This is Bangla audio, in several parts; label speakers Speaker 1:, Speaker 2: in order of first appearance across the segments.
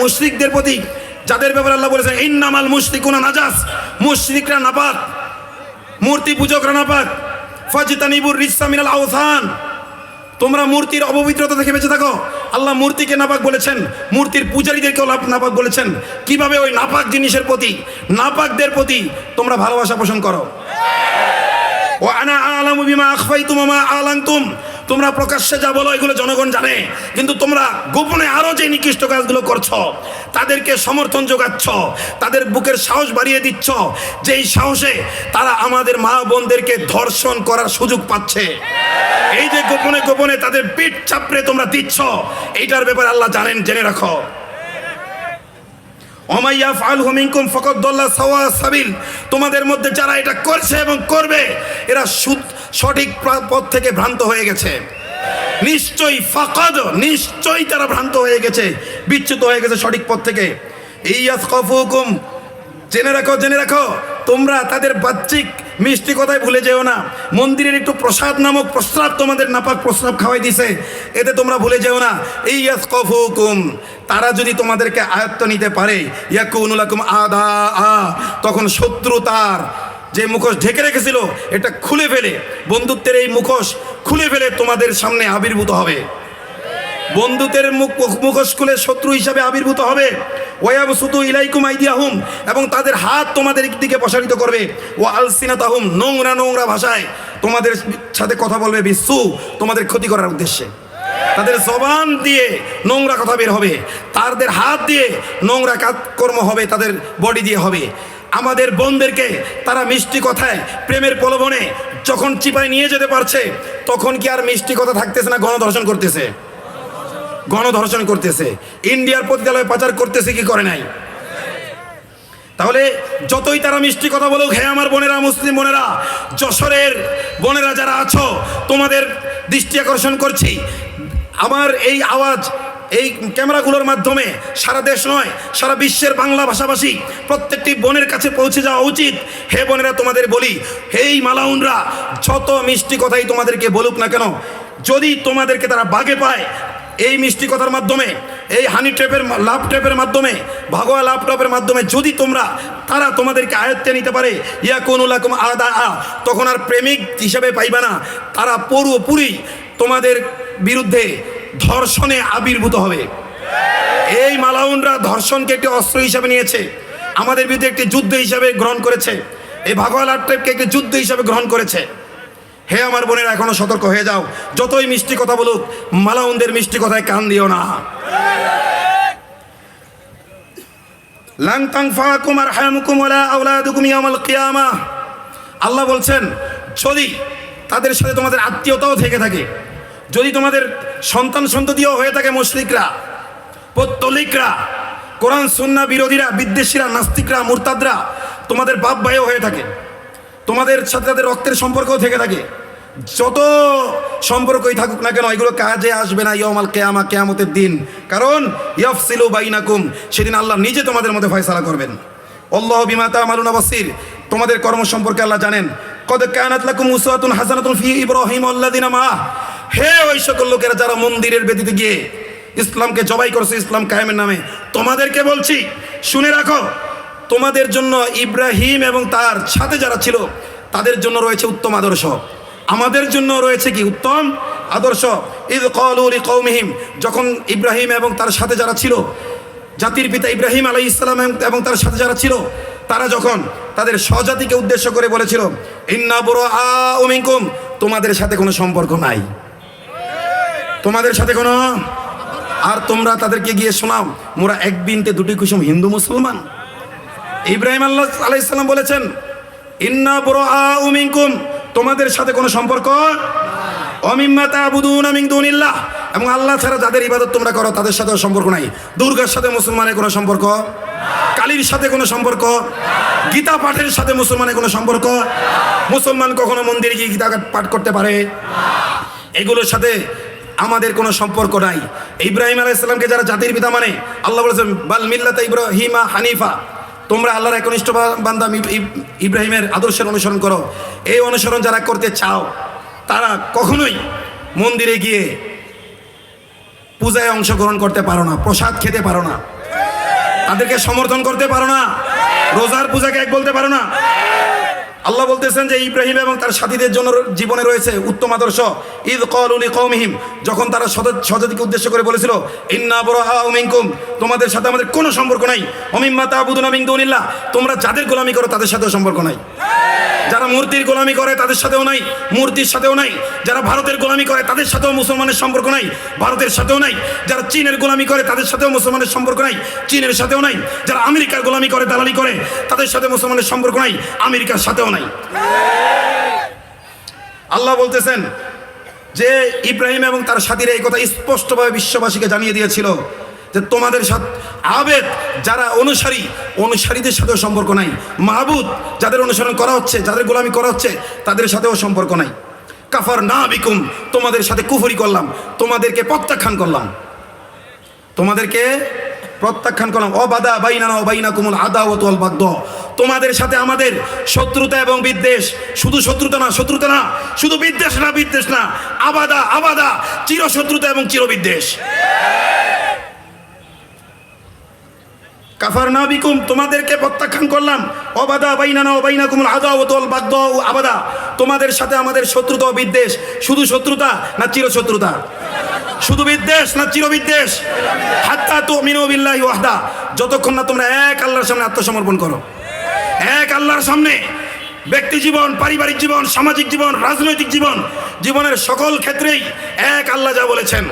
Speaker 1: মুশরিকদের প্রতি যাদের ব্যাপারে আল্লাহ বলেছেন, ইন্নামাল মুশরিকুনা নাজাস মুশরিকরা নাপাক। মূর্তি পূজকরা নাপাক। ফাজিতানিবুর রিসা মিনাল আওসান তোমরা মূর্তির অপবিত্রতা থেকে বেঁচে থাকো। আল্লাহ মূর্তিকে নাপাক বলেছেন। মূর্তির পূজারীদেরকেও নাপাক বলেছেন। কীভাবে ওই নাপাক জিনিসের প্রতি, নাপাকদের প্রতি তোমরা ভালোবাসা পোষণ করো? ও আনা আলামু বিমা আখফাইতুম ওয়া মা আলানতুম। তোমরা প্রকাশ্যে যা বলো, এগুলো জনগণ জানে। কিন্তু তোমরা গোপনে আরও যে নিকৃষ্ট কাজগুলো করছ, তাদেরকে সমর্থন যোগাচ্ছ, তাদের বুকের সাহস বাড়িয়ে দিচ্ছ, যেই সাহসে তারা আমাদের মা বোনদেরকে ধর্ষণ করার সুযোগ পাচ্ছে। এই যে গোপনে গোপনে তাদের পিঠ চাপড়ে তোমরা দিচ্ছ, এইটার ব্যাপারে আল্লাহ জানেন, জেনে রাখো। তোমাদের মধ্যে যারা এটা করছে এবং করবে, এরা সুদ- সঠিক পথ থেকে ভ্রান্ত হয়ে গেছে। নিশ্চয়ই ফাকদ, নিশ্চয়ই তারা ভ্রান্ত হয়ে গেছে, বিচ্যুত হয়ে গেছে সঠিক পথ থেকে। ইয়াস কফুকুম জেনে রাখো জেনে রাখো, তোমরা তাদের বাহ্যিক মিষ্টি কথায় ভুলে যেও না। মন্দিরের একটু প্রসাদ নামক প্রস্রাব তোমাদের নাপাক প্রস্রাব খাওয়াই দিছে, এতে তোমরা ভুলে যেও না। এই কফুকুম তারা যদি তোমাদেরকে আয়ত্ত নিতে পারে, ইয়াকুনুলাকুম আদা আ তখন শত্রু তার যে মুখোশ ঢেকে রেখেছিল, এটা খুলে ফেলে। বন্ধুত্বের এই মুখোশ খুলে ফেলে তোমাদের সামনে আবির্ভূত হবে। বন্ধুত্বের মুখ, মুখোশ খুলে শত্রু হিসাবে আবির্ভূত হবে। ওয়াব সুতু ইলাইকুম আইদিয়াহুম, এবং তাদের হাত তোমাদের দিকে প্রসারিত করবে। ও আলসিনাতাহুম, নোংরা নোংরা ভাষায় তোমাদের সাথে কথা বলবে বিশ্বু তোমাদের ক্ষতি করার উদ্দেশ্যে। তাদের জবান দিয়ে নোংরা কথা বের হবে। তাদের হাত দিয়ে নোংরা কাজকর্ম হবে, তাদের বডি দিয়ে হবে। আমাদের বোনদেরকে তারা মিষ্টি কথায়, প্রেমের প্রলোভনে যখন চিপায় নিয়ে যেতে পারছে, তখন কি আর মিষ্টি কথা থাকতেছে না গণধর্ষণ করতেছে? গণধর্ষণ করতেছে। ইন্ডিয়ার পতিতালয়ে পাচার করতেছে কি করে নাই? তাহলে যতই তারা মিষ্টি কথা বলুক হ্যাঁ আমার বোনেরা, মুসলিম বোনেরা, যশোরের বোনেরা যারা আছো, তোমাদের দৃষ্টি আকর্ষণ করছি। আমার এই আওয়াজ এই ক্যামেরাগুলোর মাধ্যমে সারা দেশ নয়, সারা বিশ্বের বাংলা ভাষাভাষী প্রত্যেকটি বোনের কাছে পৌঁছে যাওয়া উচিত। হে বোনেরা, তোমাদের বলি, হেই মালাউনরা, যত মিষ্টি কথাই তোমাদেরকে বলুক না কেন, যদি তোমাদেরকে তারা বাগে পায়, এই মিষ্টি কথার মাধ্যমে, এই হানি ট্রেপের লাভ ট্রেপের মাধ্যমে ভাগোয়া লাভ ট্রেপের মাধ্যমে যদি তোমরা, তারা তোমাদেরকে আয়ত্তে নিতে পারে ইয়া কোনুলাকুম আদা আ তখন আর প্রেমিক হিসাবে পাইবা না। তারা পুরোপুরি তোমাদের বিরুদ্ধে ধর্ষণে আবির্ভূত হবে। এই মালাউনরা ধর্ষণকে একটি অস্ত্র হিসাবে নিয়েছে। আমাদের বিরুদ্ধে একটি যুদ্ধ হিসাবে গ্রহণ করেছে। এই ভাগোয়া লাভ একটি যুদ্ধ হিসাবে গ্রহণ করেছে। হে আমার বোনেরা, এখনও সতর্ক হয়ে যাও। যতই মিষ্টি কথা বলুক, মালাউনদের মিষ্টি কথায় কান দিও না। আল্লাহ বলছেন, যদি তাদের সাথে তোমাদের আত্মীয়তাও থেকে থাকে যদি তোমাদের সন্তান সন্ততিও হয়ে থাকে মুশরিকরা, পত্তলিকরা, কোরআন, সুন্না, বিরোধীরা, বিদ্বেষীরা, নাস্তিকরা, মুরতাদরা, তোমাদের বাপ ভাইও হয়ে থাকে। তোমাদের সাথে তাদের রক্তের সম্পর্কও থেকে থাকে। যত সম্পর্কই থাকুক না কেন, এগুলো কাজে আসবে না ইয়মাল কেয়ামা, কেয়ামতের দিন। কারণ, ইয়ফসিলু বাইনাকুম, সেদিন আল্লাহ নিজে তোমাদের মধ্যে ফয়সালা করবেন। আল্লাহ বিমাতা মালুনা বাসির, তোমাদের কর্ম সম্পর্কে আল্লাহ জানেন। কদ কানাত লাকুম উসওয়াতুন হাসানাতুন ফি ইব্রাহিম আল্লাযিনা মা হে ওই সকল লোকেরা যারা মন্দিরের বেদিতে গিয়ে ইসলামকে জবাই করছে, ইসলাম কায়েমের নামে, তোমাদেরকে বলছি, শুনে রাখো, তোমাদের জন্য ইব্রাহিম এবং তার সাথে যারা ছিল, তাদের জন্য রয়েছে উত্তম আদর্শ। আমাদের জন্য রয়েছে কি উত্তম আদর্শ? ঈদ কলুল কৌমিহিম যখন ইব্রাহিম এবং তার সাথে যারা ছিল, জাতির পিতা ইব্রাহিম আলাই ইসলাম এবং তার সাথে যারা ছিল, তারা যখন তাদের স্বজাতিকে উদ্দেশ্য করে বলেছিল, ইন্না বড় আমিকুম তোমাদের সাথে কোনো সম্পর্ক নাই। তোমাদের সাথে কোনো? আর তোমরা তাদেরকে গিয়ে শোনাও মোরা এক বিনতে দুটি কুসুম হিন্দু মুসলমান। ইব্রাহিম আল্লাহ আলাইসাল্লাম বলেছেন ইন্না বড় আমিকুম তোমাদের সাথে কোনো সম্পর্ক? অমিম্মা তাবুদুন মিন দুনিল্লাহ। এবং আল্লাহ ছাড়া যাদের ইবাদত তোমরা করো তাদের সাথে সম্পর্ক নাই। দুর্গার সাথে মুসলমানের কোনো সম্পর্ক? কালীর সাথে কোনো সম্পর্ক? গীতা পাঠের সাথে মুসলমানের কোনো সম্পর্ক? মুসলমান কখনো মন্দিরে গিয়ে গীতা পাঠ করতে পারে? এগুলোর সাথে আমাদের কোনো সম্পর্ক নাই। ইব্রাহিম আলাইসাল্লামকে যারা জাতির পিতা মানে আল্লাহ বলেছেন, বাল মিল্লাত ইব্রাহিমা হানিফা। তোমরা আল্লাহর একনিষ্ঠ বান্দা ইব- ইব- ইব্রাহিমের আদর্শের অনুসরণ করো। এই অনুসরণ যারা করতে চাও, তারা কখনোই মন্দিরে গিয়ে পূজায় অংশগ্রহণ করতে পারো না, প্রসাদ খেতে পারো না। তাদেরকে সমর্থন করতে পারো না। রোজার পূজাকে এক বলতে পারো না। আল্লাহ বলতেছেন যে ইব্রাহিম এবং তার সাথীদের জন্য জীবনে রয়েছে উত্তম আদর্শ। ঈদ কলি কৌমিহিম যখন তারা সজাতিকে উদ্দেশ্য করে বলেছিল, ইন্না বরাহা মিনকুম, তোমাদের সাথে আমাদের কোনো সম্পর্ক নাই। অমিম্মা তাহবুদুল দুনিল্লাহ, তোমরা যাদের গোলামি করো তাদের সাথেও সম্পর্ক নাই। যারা মূর্তির গোলামি করে, তাদের সাথেও নাই। মূর্তির সাথেও নাই। যারা ভারতের গোলামি করে, তাদের সাথেও মুসলমানের সম্পর্ক নাই। ভারতের সাথেও নাই। যারা চীনের গোলামি করে, তাদের সাথেও মুসলমানের সম্পর্ক নাই। চীনের সাথেও নাই। যারা আমেরিকার গোলামি করে, দালালি করে, তাদের সাথে মুসলমানের সম্পর্ক নাই। আমেরিকার সাথেও নাই। আল্লাহ বলতেছেন যে ইব্রাহিম এবং তার সাথীরা এই কথা স্পষ্টভাবে বিশ্ববাসীকে জানিয়ে দিয়েছিল। যে তোমাদের সাথে আবেদ, যারা অনুসারী, অনুসারীদের সাথেও সম্পর্ক নাই। মাহবুদ, যাদের অনুসরণ করা হচ্ছে, যাদের গোলামি করা হচ্ছে, তাদের সাথেও সম্পর্ক নাই। কাফার না বিকুম, তোমাদের সাথে কুফরি করলাম, তোমাদেরকে প্রত্যাখ্যান করলাম। তোমাদেরকে প্রত্যাখ্যান করলাম। অবাদা বাইনা অবাইনা কুমুল আদা ওতল বাদ্য তোমাদের সাথে আমাদের শত্রুতা এবং বিদ্বেষ, শুধু শত্রুতা না শত্রুতা না, শুধু বিদ্বেষ না বিদ্বেষ না, আবাদা আবাদা, চিরশত্রুতা এবং চিরবিদ্বেষ। কাফার না বিকুম, তোমাদেরকে প্রত্যাখ্যান করলাম। অবাদা বাইনা না অবাইনা কুমুল আদা ওতল বাদ্য ও আবাদা। তোমাদের সাথে আমাদের শত্রুতা ও বিদ্বেষ। শুধু শত্রুতা না চিরশত্রুতা? শুধু বিদ্বেষ না চিরবিদ্বেষ? হাত্তা তো মিনবিল্লাহি ওয়াহদা। যতক্ষণ না তোমরা এক আল্লাহর সামনে আত্মসমর্পণ করো। এক আল্লাহর সামনে ব্যক্তি জীবন, পারিবারিক জীবন, সামাজিক জীবন, রাজনৈতিক জীবন, জীবনের সকল ক্ষেত্রেই এক আল্লাহ যা বলেছেন।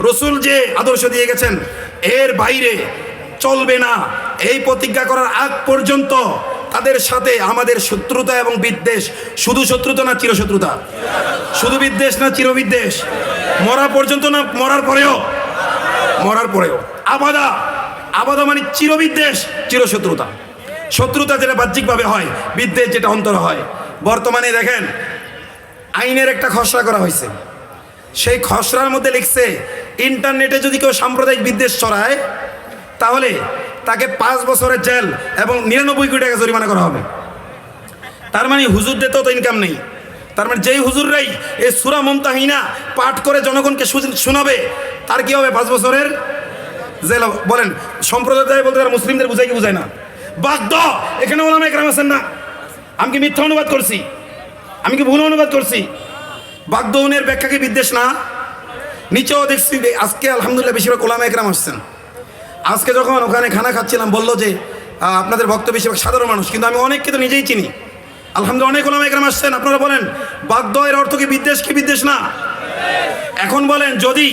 Speaker 1: রসুল যে আদর্শ দিয়ে গেছেন, এর বাইরে চলবে না। এই প্রতিজ্ঞা করার আগ পর্যন্ত তাদের সাথে আমাদের শত্রুতা এবং বিদ্বেষ, শুধু শত্রুতা না চিরশত্রুতা? শুধু বিদ্বেষ না চিরবিদ্বেষ? মরা পর্যন্ত না মরার পরেও? মরার পরেও। আবাদা। আবাদা মানে চিরবিদ্বেষ, চিরশত্রুতা। শত্রুতা যেটা বাহ্যিকভাবে হয়, বিদ্বেষ যেটা অন্তর হয়। বর্তমানে দেখেন, আইনের একটা খসড়া করা হয়েছে। সেই খসড়ার মধ্যে লিখছে, ইন্টারনেটে যদি কেউ সাম্প্রদায়িক বিদ্বেষ ছড়ায় তাহলে তাকে পাঁচ বছরের জেল এবং নিরানব্বই কোটি টাকা জরিমানা করা হবে। তার মানে হুজুরদের তো ইনকাম নেই। তার মানে যেই হুজুররাই এই সুরা মমতাহিনা পাঠ করে জনগণকে শোনাবে, তার কি হবে? পাঁচ বছরের জেল বলেন, সম্প্রদায় বলতে তারা মুসলিমদের বুঝাই কি বুঝায় না? বাধ্য এখানে ওলামা একরাম আছেন না। আমি কি মিথ্যা অনুবাদ করছি? আমি কি ভুল অনুবাদ করছি? বাগদৌনের ব্যাখ্যা কি বিদ্বেষ না? নিচেও দেখছি আজকে আলহামদুলিল্লাহ বেশিরভাগ ওলামা একরাম আসছেন। আজকে যখন ওখানে খানা খাচ্ছিলাম, বলল যে আপনাদের ভক্ত বেশিরভাগ সাধারণ মানুষ, কিন্তু আমি অনেককে তো নিজেই চিনি। আলহামদুলিল্লাহ, অনেক ওলামা একরাম আসছেন। আপনারা বলেন বাগদয়ের অর্থ কি বিদ্বেষ কি বিদ্বেষ না? এখন বলেন, যদি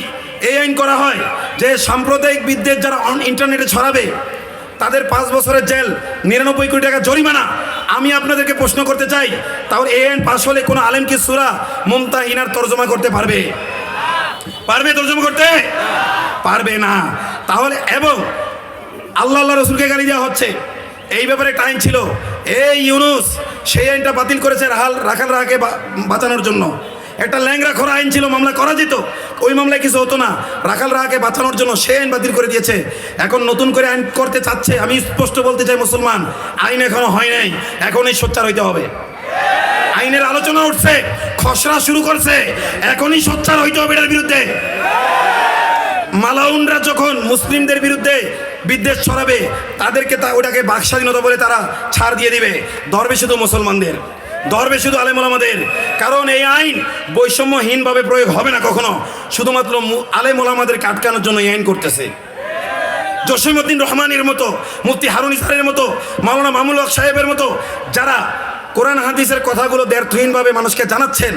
Speaker 1: এই আইন করা হয় যে সাম্প্রদায়িক বিদ্বেষ যারা ইন্টারনেটে ছড়াবে, তাদের পাঁচ বছরের জেল, নিরানব্বই কোটি টাকা জরিমানা, আমি আপনাদেরকে প্রশ্ন করতে চাই, তাহলে এ আইন পাশ হলে কোনো আলেম কি সুরা মমতাহিনার তর্জমা করতে পারবে? পারবে তর্জমা করতে? পারবে না। তাহলে এবং আল্লাহ আল্লাহ রসুলকে গালি দেওয়া হচ্ছে। এই ব্যাপারে একটা আইন ছিল। এই ইউনুস, সেই আইনটা বাতিল করেছে রাহাল রাখাল রাহাকে বাঁচানোর জন্য। একটা ল্যাংরা খোরা আইন ছিল, মামলা করা যেত। ওই মামলায় কিছু হতো না। রাখাল রাহাকে বাঁচানোর জন্য সেই আইন বাতিল করে দিয়েছে। এখন নতুন করে আইন করতে চাচ্ছে। আমি স্পষ্ট বলতে চাই, মুসলমান, আইন এখনও হয় নাই। এখনই সোচ্চার হইতে হবে। আইনের আলোচনা উঠছে, খসড়া শুরু করছে। এখনই সোচ্চার হইতে হবে এটার বিরুদ্ধে। মালাউনরা যখন মুসলিমদের বিরুদ্ধে বিদ্বেষ ছড়াবে, তাদেরকে তা ওটাকে বাক স্বাধীনতা বলে তারা ছাড় দিয়ে দিবে। ধরবে শুধু মুসলমানদের ধরবে শুধু আলেমোলামাদের কারণ এই আইন বৈষম্যহীনভাবে প্রয়োগ হবে না কখনো। শুধুমাত্র আলেমোলামাদেরকে আটকানোর জন্য এই আইন করতেছে। জসিমুদ্দিন রহমানের মতো, মুফতি হারুন ইসারের মতো, মাওলানা মামুল হক সাহেবের মতো, যারা কোরআন হাদিসের কথাগুলো ব্যর্থহীনভাবে মানুষকে জানাচ্ছেন,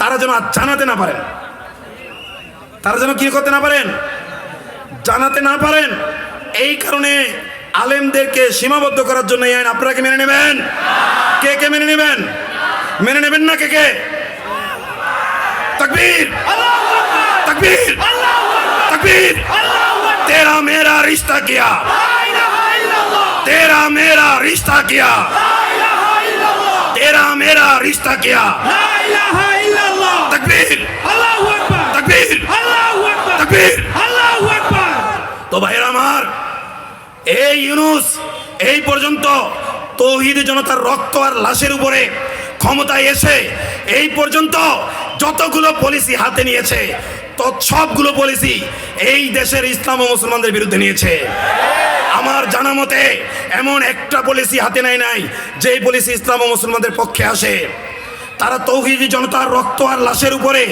Speaker 1: তারা যেন আর জানাতে না পারেন। তারা যেন কি করতে না পারেন জানাতে না পারেন এই কারণে আলেমদেরকে সীমাবদ্ধ করার জন্য এই আইন আপনারা কি মেনে নেবেন কে কে মেনে নেবেন মেনে নেবেন না কে কে তকবীর তকবীর তকবীর तेरा मेरा रिश्ता किया तेरा मेरा रिश्ता किया तेरा मेरा रिश्ता किया तकबीर तकबीर এই পর্যন্ত তৌহিদ জনতার রক্ত আর লাশের উপরে ক্ষমতায় এসে এই পর্যন্ত যতগুলো পলিসি হাতে নিয়েছে তত সবগুলো পলিসি এই দেশের ইসলাম ও মুসলমানদের বিরুদ্ধে নিয়েছে। আমার জানা মতে এমন একটা পলিসি হাতে নেয় নাই যেই পলিসি ইসলাম ও মুসলমানদের পক্ষে আসে। তারা তৌহিদি জনতার রক্ত আর লাশের উপরে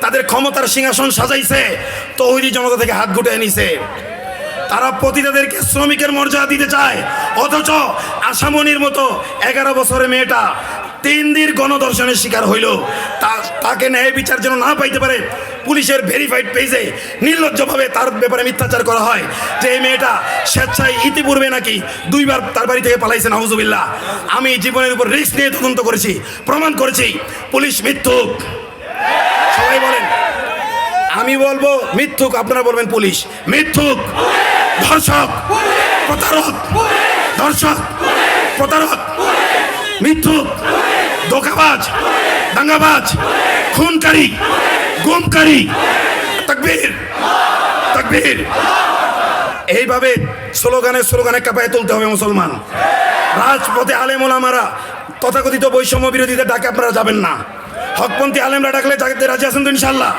Speaker 1: তাদের ক্ষমতার সিংহাসন সাজাইছে তৌহিদি জনতা থেকে হাত গুটে নিছে। তারা পতিতাদেরকে শ্রমিকের মর্যাদা দিতে চায়। অথচ আসামনির মতো এগারো বছরের মেয়েটা তিন দিন গণদর্শনের শিকার হইল। তা- তাকে ন্যায় বিচার যেন না পাইতে পারে, পুলিশের ভেরিফাইড পেজে নির্লজ্জভাবে তার ব্যাপারে মিথ্যাচার করা হয়। যে এই মেয়েটা স্বেচ্ছায় ইতিপূর্বে নাকি দুইবার তার বাড়ি থেকে পালাইছে নাহুজুবিল্লাহ আমি জীবনের উপর রিস্ক নিয়ে তদন্ত করেছি, প্রমাণ করেছি, পুলিশ মিথ্যুক। সবাই বলেন। আমি বলব, মিথ্যুক, আপনারা বলবেন পুলিশ। মিথ্যুক। ধর্ষক। প্রতারক। ধর্ষক। প্রতারক। মিথ্যুক। ধোকাবাজ। দাঙ্গাবাজ। খুনকারী। গুমকারী। তকবীর। তকবীর। এইভাবে স্লোগানে স্লোগানে কাঁপায় তুলতে হবে মুসলমান। রাজপথে আলেম ওলামারা তথাকথিত বৈষম্য বিরোধীদের ডাকে আপনারা যাবেন না। হকপন্থী আলেমরা ডাকলে যাকে রাজি আছেন তো ইনশাল্লাহ